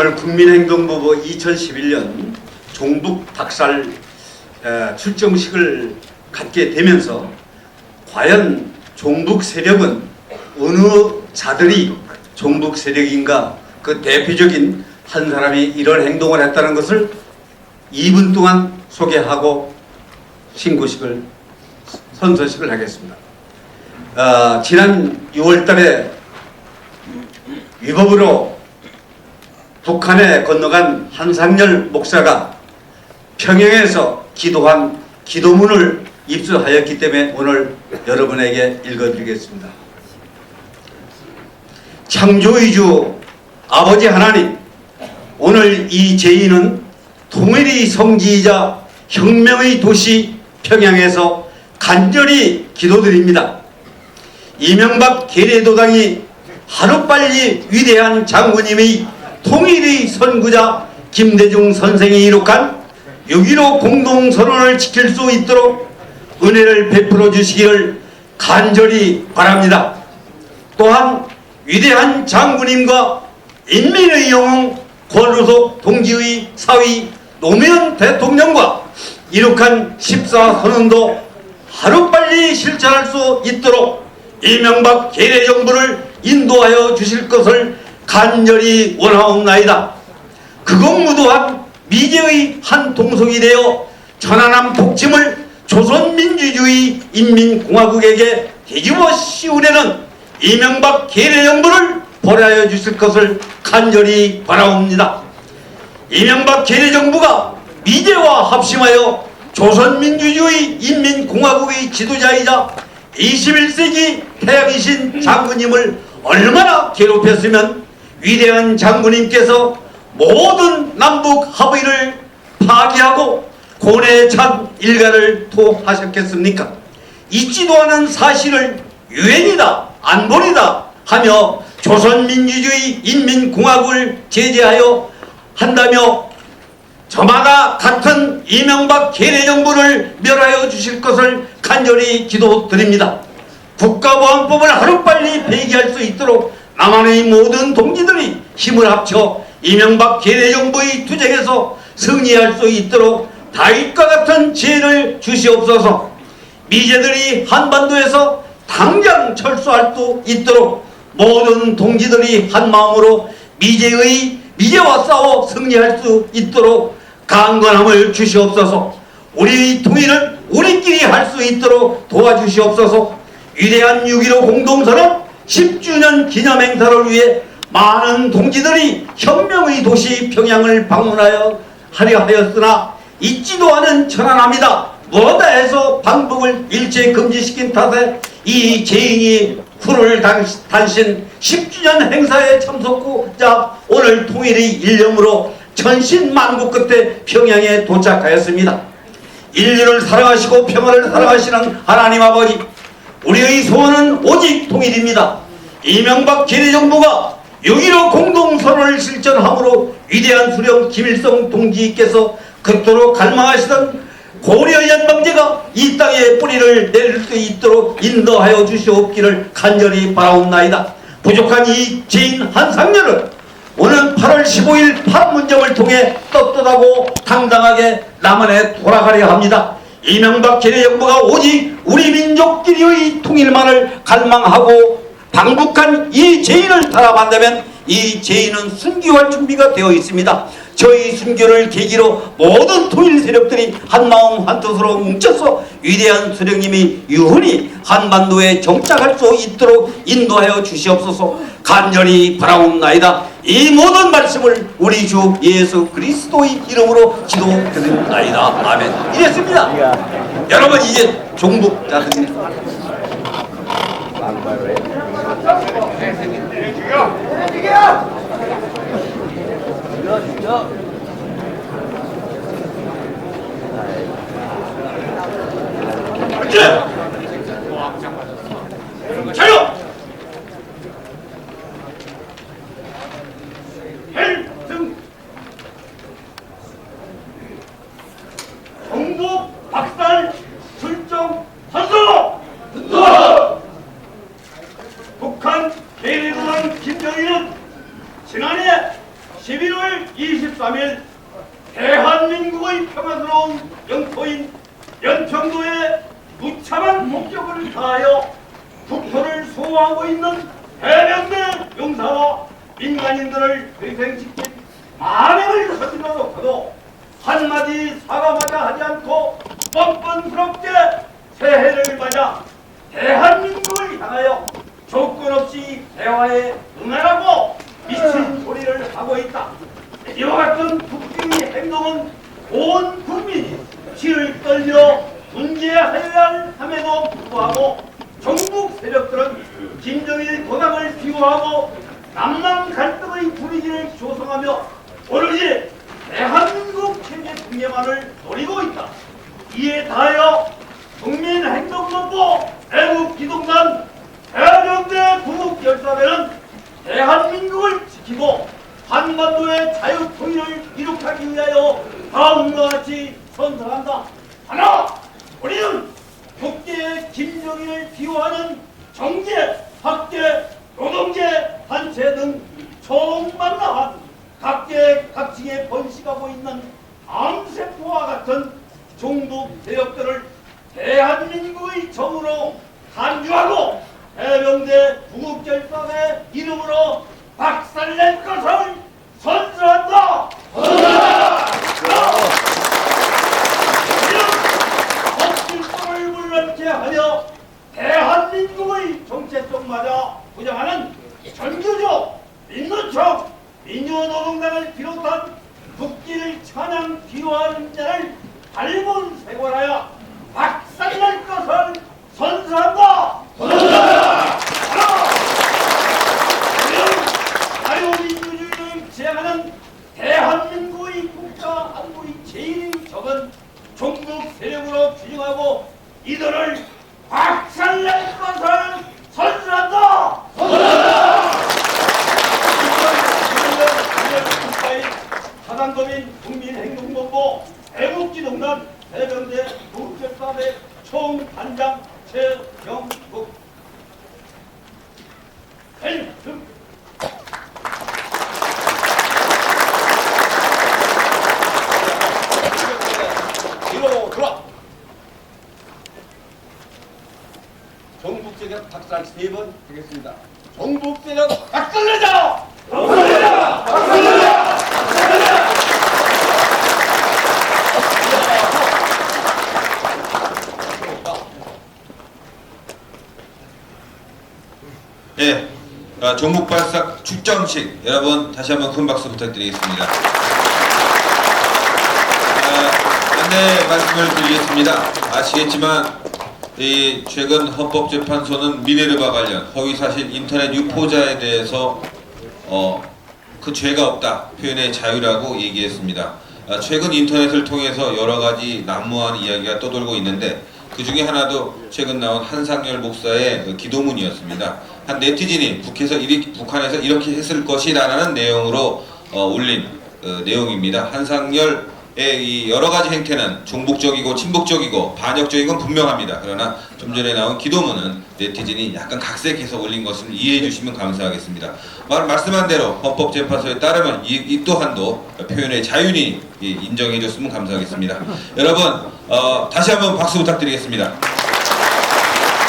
오늘 국민행동부부 2011년 종북 에, 출정식을 갖게 되면서 과연 종북 세력은 어느 자들이 종북 세력인가 그 대표적인 한 사람이 이런 행동을 했다는 것을 2분 동안 소개하고 신고식을 선서식을 하겠습니다. 아, 지난 6월 달에 위법으로 북한에 건너간 한상열 목사가 평양에서 기도한 기도문을 입수하였기 때문에 오늘 여러분에게 읽어드리겠습니다. 창조의주 아버지 하나님, 오늘 이 제의는 통일의 성지이자 혁명의 도시 평양에서 간절히 기도드립니다. 이명박 계례도당이 하루빨리 위대한 장군님의 통일의 선구자 김대중 선생이 이룩한 6.15 공동선언을 지킬 수 있도록 은혜를 베풀어 주시기를 간절히 바랍니다. 또한 위대한 장군님과 인민의 영웅 권우석 동지의 사위 노무현 대통령과 이룩한 14선언도 하루빨리 실천할 수 있도록 이명박 계례 정부를 인도하여 주실 것을 간절히 원하옵나이다. 극옥무도한 미제의 한 동석이 되어 천안함 복침을 조선민주주의 인민공화국에게 뒤집어 씌우려는 이명박 계례 정부를 벌하여 주실 것을 간절히 바라옵니다. 이명박 계례 정부가 미제와 합심하여 조선민주주의 인민공화국의 지도자이자 21세기 태양이신 장군님을 얼마나 괴롭혔으면 위대한 장군님께서 모든 남북 합의를 파기하고 고뇌에 찬 일가를 토하셨겠습니까? 잊지도 않은 사실을 유엔이다 안보리다 하며 조선민주주의 인민공화국을 제재하여 한다며 저마다 같은 이명박 계례정부를 멸하여 주실 것을 간절히 기도드립니다. 국가보안법을 하루빨리 폐기할 수 있도록 남한의 모든 동지들이 힘을 합쳐 이명박 계례정부의 투쟁에서 승리할 수 있도록 다윗과 같은 지혜를 주시옵소서. 미제들이 한반도에서 당장 철수할 수 있도록 모든 동지들이 한마음으로 미제의 미제와 싸워 승리할 수 있도록 강건함을 주시옵소서. 우리 통일을 우리끼리 할 수 있도록 도와주시옵소서. 위대한 6.15 공동선언 10주년 기념 행사를 위해 많은 동지들이 혁명의 도시 평양을 방문하여 하려 하였으나 잊지도 않은 천안함이다 뭐다 해서 방북을 일제 금지시킨 탓에 이 죄인이 후를 단신 10주년 행사에 참석하자 오늘 통일의 일념으로 천신만고 끝에 평양에 도착하였습니다. 인류를 사랑하시고 평화를 사랑하시는 하나님 아버지 우리의 소원은 오직 통일입니다. 이명박 계례정부가 6.15 공동선언을 실천함으로 위대한 수령 김일성 동지께서 그토록 갈망하시던 고려 연방제가 이 땅에 뿌리를 내릴 수 있도록 인도하여 주시옵기를 간절히 바라옵나이다. 부족한 이 죄인 한상년을 오는 8월 15일 판문점을 통해 떳떳하고 당당하게 남한에 돌아가려 합니다. 이명박 계례정부가 오직 우리 민 족끼리의 통일만을 갈망하고 방북한 이 죄인을 탄압한다면 이 죄인은 순교할 준비가 되어 있습니다. 저희 순교를 계기로 모든 통일 세력들이 한마음 한뜻으로 뭉쳐서 위대한 수령님이 유훈히 한반도에 정착할 수 있도록 인도하여 주시옵소서 간절히 바라옵나이다. 이 모든 말씀을 우리 주 예수 그리스도의 이름으로 기도드립나이다. 아멘. 이랬습니다. 여러분 이제 종북자들입니다. 이 국무위원 대외국원 김정일은 지난해 11월 23일 대한민국의 평화스러운 영토인 연평도에 무참한 목적을 다하여 국토를 소화하고 있는 해병대 용사와 민간인들을 희생시킨 만행을 서슴지 못하고 한마디 사과마다 하지 않고 뻔뻔스럽게 새해를 맞아 대한민국을 향하여 조건 없이 대화에 응하라고 미친 소리를 하고 있다. 이와 같은 국민의 행동은 온 국민이 치를 떨려 문제하여야 함에도 불구하고 정북 세력들은 김정일 도당을 비호하고 남남 갈등의 분위기를 조성하며 오로지 대한민국 체제 붕괴만을 노리고 있다. 이에 다하여 국민행동본부 애국기동단 해병대 구국열사대는 대한민국을 지키고 한반도의 자유통일을 이룩하기 위하여 선서한다. 하나, 우리는 국제의 김정일을 비호하는 정계, 학계, 노동계, 단체 등 총망라한 각계 각층에 번식하고 있는 암세포와 같은 종북 세력들을 대한민국의 정으로 간주하고 해병대 구국절단의 이름으로 박살낼 것을 선서한다. 법질서를 물러게 하며 대한민국의 정체성마저 부정하는 전교조, 민노총, 민주노동당을 비롯한 국기를 찬양 기호하는 자를 발본색원하여 박살낼 것을 선서한다. 자유민주주의를 지향하는 대한민국의 국가 안보의 제일 적은 종북 세력으로 규정하고 이들을 박살낼 것을 선서한다. 사단법인 국민행동본부 애국지동단 해병대 국제사대 총단장 최영국 헬금 뒤로 돌아. 정북 세력 박살 세번 하겠습니다. 정북 세력 박살내자. 아, 종목 발사 축정식 여러분 다시 한번 큰 박수 부탁드리겠습니다. 아, 안내 말씀을 드리겠습니다. 아시겠지만 이 최근 헌법재판소는 미네르바 관련 허위사실 인터넷 유포자에 대해서 어, 그 죄가 없다 표현의 자유라고 얘기했습니다. 아, 최근 인터넷을 통해서 여러 가지 난무한 이야기가 떠돌고 있는데 그 중에 하나도 최근 나온 한상열 목사의 그 기도문이었습니다. 한 네티즌이 북에서 이리, 북한에서 이렇게 했을 것이라는 내용으로 어, 올린 어, 내용입니다. 한상열의 이 여러 가지 행태는 종북적이고 친북적이고 반역적인 건 분명합니다. 그러나 좀 전에 나온 기도문은 네티즌이 약간 각색해서 올린 것을 이해해 주시면 감사하겠습니다. 말, 말씀한 대로 헌법재판소에 따르면 이, 이 또한도 표현의 자유니 예, 인정해 줬으면 감사하겠습니다. 여러분 어, 다시 한번 박수 부탁드리겠습니다.